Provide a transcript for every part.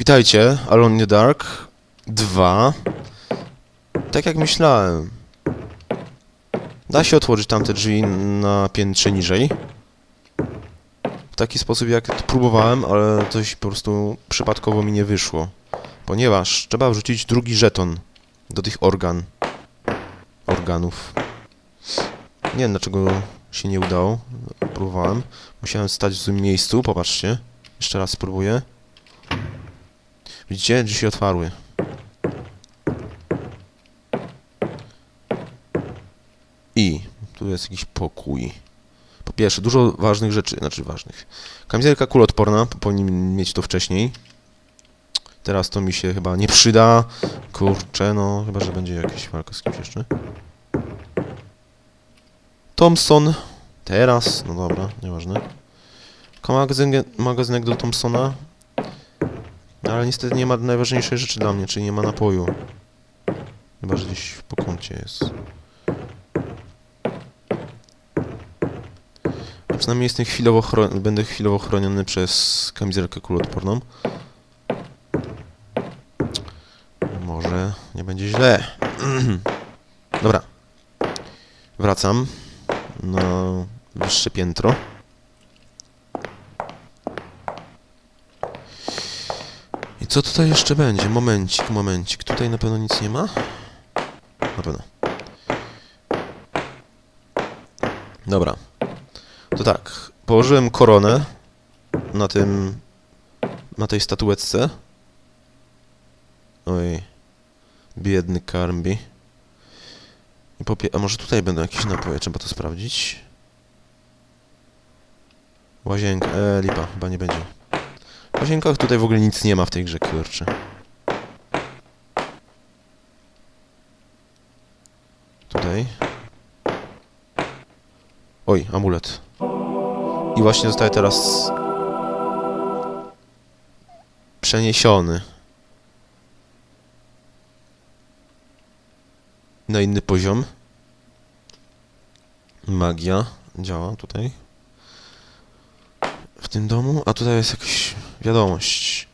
Witajcie, Alone in the Dark 2. Tak jak myślałem. Da się otworzyć tamte drzwi na piętrze niżej. W taki sposób jak próbowałem, ale coś po prostu przypadkowo mi nie wyszło. Ponieważ trzeba wrzucić drugi żeton do tych organ. Organów. Nie wiem dlaczego się nie udało. Próbowałem. Musiałem stać w złym miejscu, popatrzcie. Jeszcze raz spróbuję. Widzicie? Drzwi się otwarły. I tu jest jakiś pokój. Po pierwsze, dużo ważnych rzeczy, znaczy ważnych. Kamizelka kuloodporna, powinien mieć to wcześniej. Teraz to mi się chyba nie przyda. Kurczę, no, chyba, że będzie jakaś walka z kimś jeszcze. Thompson. Teraz, no dobra, nieważne. Magazynek, magazynek do Thompsona. No, ale niestety nie ma najważniejszej rzeczy dla mnie, czyli nie ma napoju. Chyba, że gdzieś po kącie jest. A przynajmniej jestem chwilowo będę chwilowo chroniony przez kamizelkę kuloodporną. Może nie będzie źle. Dobra. Wracam na wyższe piętro. Co tutaj jeszcze będzie? Momencik, momencik. Tutaj na pewno nic nie ma? Na pewno. Dobra. To tak. Położyłem koronę na tym... na tej statuetce. Oj. Biedny Karmbi. A może tutaj będą jakieś napoje? Trzeba to sprawdzić. Łazienka. E, lipa. Chyba nie będzie. W łazienkach tutaj w ogóle nic nie ma w tej grze, kurczę. Tutaj. Oj, amulet. I właśnie zostaje teraz... przeniesiony. Na inny poziom. Magia działa tutaj w tym domu, a tutaj jest jakaś wiadomość.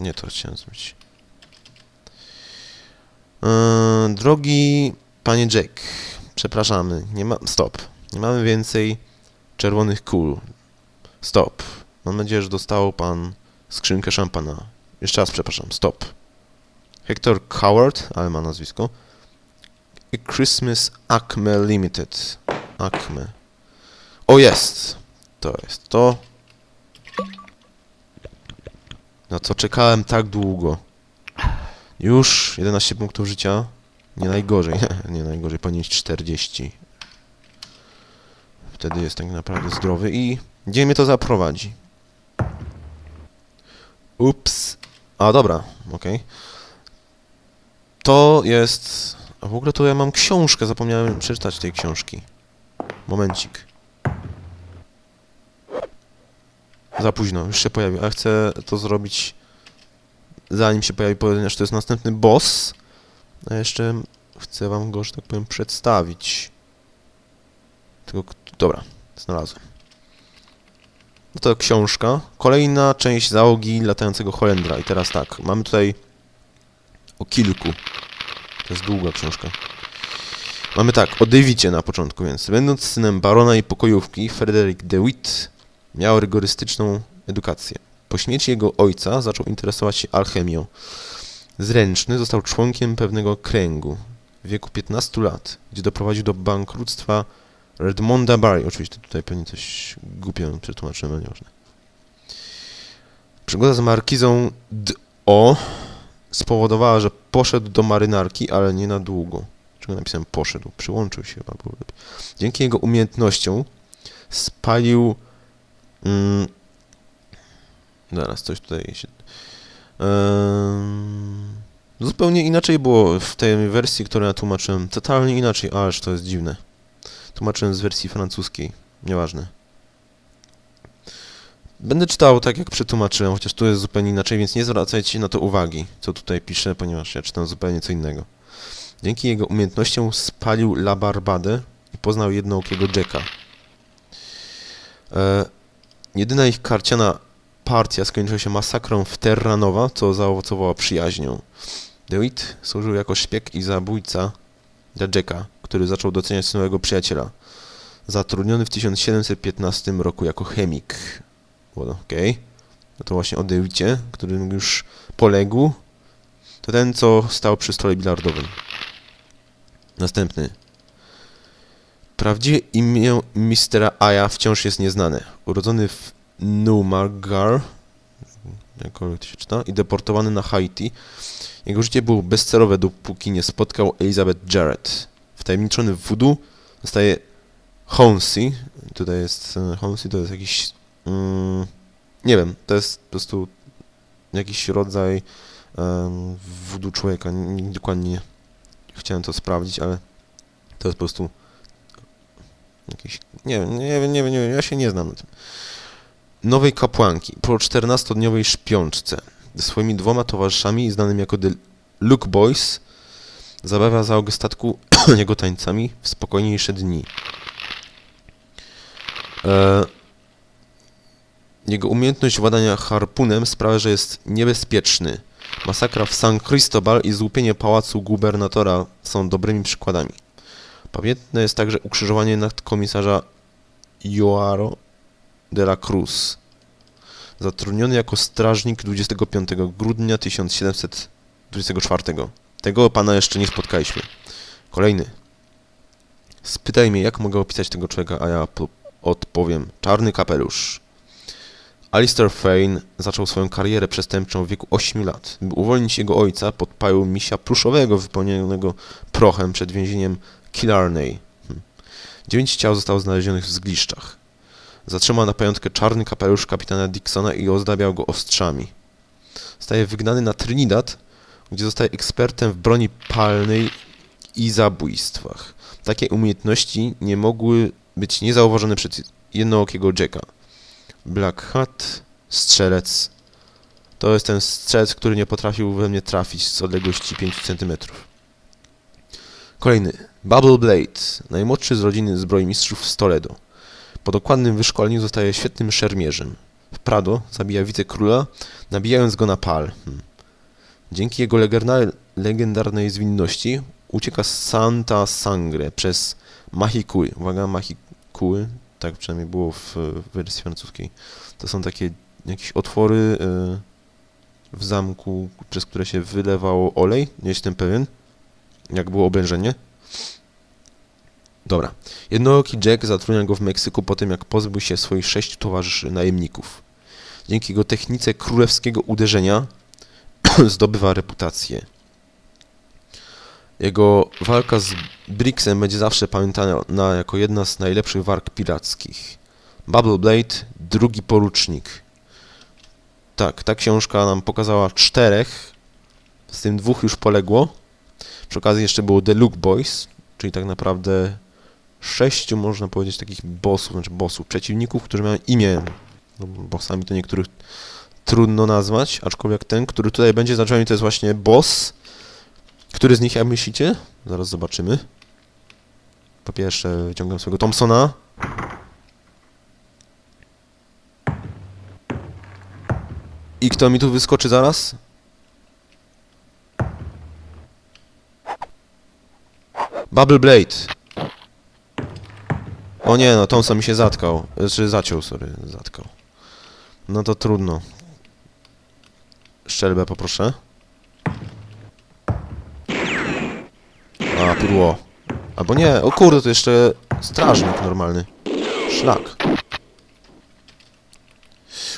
Nie to chciałem zrobić. Eee, drogi panie Jack, przepraszamy, nie ma... Stop. Nie mamy więcej czerwonych kul. Stop. Mam nadzieję, że dostał pan skrzynkę szampana. Jeszcze raz przepraszam, stop. Hector Coward, ale ma nazwisko. Christmas Acme Limited. Acme. O, jest! To jest to. Na co czekałem tak długo. Już 11 punktów życia. Nie najgorzej. Nie najgorzej. Ponieść 40. Wtedy jest tak naprawdę zdrowy i gdzie mnie to zaprowadzi? Ups. A dobra, okej. To jest... A w ogóle to ja mam książkę, zapomniałem przeczytać tej książki. Momencik. Za późno, już się pojawił, a chcę to zrobić zanim się pojawi, ponieważ to jest następny boss. A jeszcze chcę wam go, że tak powiem, przedstawić. Tylko, dobra, znalazłem. No to książka. Kolejna część załogi latającego Holendra. I teraz tak, mamy tutaj o kilku. To jest długa książka. Mamy tak, o Davidzie na początku, więc będąc synem barona i pokojówki, Frederick DeWitt miał rygorystyczną edukację. Po śmierci jego ojca zaczął interesować się alchemią. Zręczny został członkiem pewnego kręgu w wieku 15 lat, gdzie doprowadził do bankructwa Redmonda Barry. Oczywiście tutaj pewnie coś głupio przetłumaczyłem, ale nieważne. Przygoda z markizą D.O. spowodowała, że poszedł do marynarki, ale nie na długo. Czego napisałem poszedł? Przyłączył się chyba. Dzięki jego umiejętnościom spalił Mm. Zaraz, coś tutaj się... Ehm, zupełnie inaczej było w tej wersji, którą ja tłumaczyłem. Totalnie inaczej, ależ to jest dziwne. Tłumaczyłem z wersji francuskiej. Nieważne. Będę czytał tak, jak przetłumaczyłem, chociaż tu jest zupełnie inaczej, więc nie zwracajcie na to uwagi, co tutaj piszę, ponieważ ja czytam zupełnie co innego. Dzięki jego umiejętnościom spalił La Barbadę i poznał jednookiego Jacka. E, Jedyna ich karciana partia skończyła się masakrą w Terranova, co zaowocowało przyjaźnią. DeWitt służył jako szpieg i zabójca dla Jacka, który zaczął doceniać swojego przyjaciela. Zatrudniony w 1715 roku jako chemik. Okej. No to właśnie o DeWitcie, który już poległ. To ten, co stał przy stole bilardowym. Następny. Prawdziwe imię mistera Aya wciąż jest nieznane. Urodzony w Numagar, jakkolwiek się czyta, i deportowany na Haiti. Jego życie było bezcelowe, dopóki nie spotkał Elizabeth Jarrett. Wtajemniczony w voodoo zostaje Honsi. Tutaj jest e, Honsi, to jest jakiś... Mm, nie wiem, to jest po prostu jakiś rodzaj um, voodoo człowieka. Nie, dokładnie nie chciałem to sprawdzić, ale to jest po prostu Nie wiem, nie wiem, nie wiem, nie wiem, ja się nie znam na tym. Nowej kapłanki po 14-dniowej szpiączce swoimi dwoma towarzyszami znanymi jako The Luke Boys zabawia załogę statku jego tańcami w spokojniejsze dni. E, jego umiejętność władania harpunem sprawia, że jest niebezpieczny. Masakra w San Cristobal i złupienie pałacu gubernatora są dobrymi przykładami. Pamiętne jest także ukrzyżowanie nadkomisarza Joaro de la Cruz, zatrudniony jako strażnik 25 grudnia 1724. Tego pana jeszcze nie spotkaliśmy. Kolejny. Spytaj mnie, jak mogę opisać tego człowieka, a ja po- odpowiem. Czarny kapelusz. Alistair Fane zaczął swoją karierę przestępczą w wieku 8 lat. By uwolnić jego ojca, podpalił misia pluszowego wypełnionego prochem przed więzieniem Killarney. Hm. Dziewięć ciał zostało znalezionych w zgliszczach. Zatrzymał na pamiątkę czarny kapelusz kapitana Dixona i ozdabiał go ostrzami. Zostaje wygnany na Trinidad, gdzie zostaje ekspertem w broni palnej i zabójstwach. Takie umiejętności nie mogły być niezauważone przez jednookiego Jacka. Black Hat, strzelec. To jest ten strzelec, który nie potrafił we mnie trafić z odległości 5 cm. Kolejny. Bubble Blade, najmłodszy z rodziny zbrojmistrzów z Toledo. Po dokładnym wyszkoleniu zostaje świetnym szermierzem. W Prado zabija wicekróla, nabijając go na pal. Hmm. Dzięki jego legendarnej, zwinności ucieka z Santa Sangre przez Mahikuy. Uwaga, Mahikuy, tak przynajmniej było w, wersji francuskiej. To są takie jakieś otwory y, w zamku, przez które się wylewało olej. Nie jestem pewien, jak było oblężenie. Dobra. Jednooki Jack zatrudnia go w Meksyku po tym, jak pozbył się swoich sześciu towarzyszy najemników. Dzięki jego technice królewskiego uderzenia zdobywa reputację. Jego walka z Brixem będzie zawsze pamiętana jako jedna z najlepszych walk pirackich. Bubble Blade, drugi porucznik. Tak, ta książka nam pokazała czterech, z tym dwóch już poległo. Przy okazji jeszcze było The Luke Boys, czyli tak naprawdę sześciu, można powiedzieć, takich bossów, znaczy bossów, przeciwników, którzy mają imię. No, bossami to niektórych trudno nazwać, aczkolwiek ten, który tutaj będzie za drzwiami, to jest właśnie boss. Który z nich, jak myślicie? Zaraz zobaczymy. Po pierwsze, wyciągam swojego Thompsona. I kto mi tu wyskoczy zaraz? Bubble Blade. O nie, no Thompson mi się zatkał. Znaczy zaciął, sorry, zatkał. No to trudno. Szczelbę poproszę. A, pudło. Albo nie, o kurde, to jeszcze strażnik normalny. Szlak.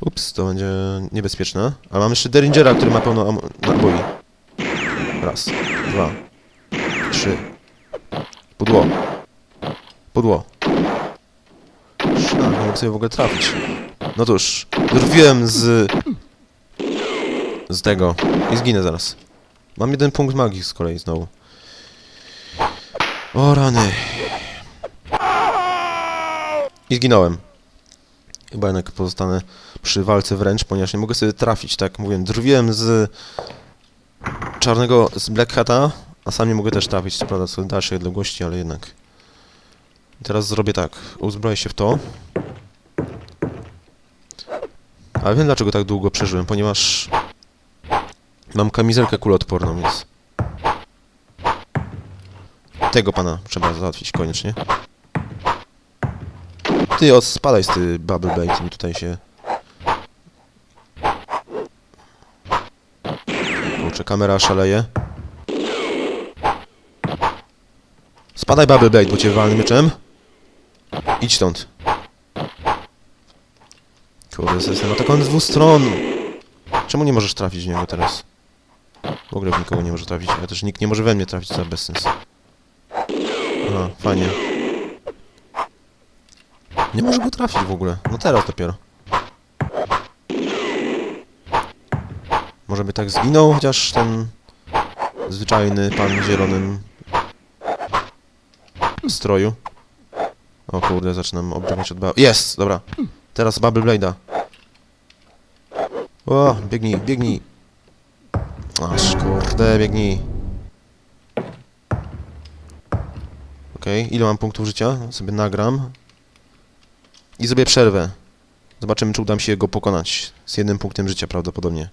Ups, to będzie niebezpieczne. A mam jeszcze Derringera, który ma pełno naboi. Raz, dwa, trzy. Pudło. Pudło. Szlak, nie mogę sobie w ogóle trafić. No cóż, drwiłem z... z tego. I zginę zaraz. Mam jeden punkt magii z kolei znowu. O rany. I zginąłem. Chyba jednak pozostanę przy walce wręcz, ponieważ nie mogę sobie trafić, tak mówiłem. Drwiłem z czarnego, z Black Hata, a sam nie mogę też trafić, co prawda są dalszej odległości, ale jednak. Teraz zrobię tak. Uzbroję się w to. Ale wiem dlaczego tak długo przeżyłem, ponieważ mam kamizelkę kuloodporną, więc tego pana trzeba załatwić koniecznie. Ty, od, spadaj z ty bubble bait, mi tutaj się... Kurczę, kamera szaleje. Spadaj bubble bait, bo cię walny mieczem. Idź stąd. Kurde, jestem atakowany z dwóch stron. Czemu nie możesz trafić w niego teraz? W ogóle w nikogo nie może trafić, a też nikt nie może we mnie trafić, za bezsens. Aha, fajnie. Nie może go trafić w ogóle. No teraz dopiero. Może by tak zginął, chociaż ten zwyczajny pan zielonym stroju. O kurde, zaczynam obrywać od ba... Jest! Dobra. Teraz Bubble Blade'a. O, biegnij, biegnij. Aż kurde, biegnij. Okej, ile mam punktów życia? Sobie nagram. I zrobię przerwę. Zobaczymy, czy uda mi się go pokonać. Z jednym punktem życia prawdopodobnie.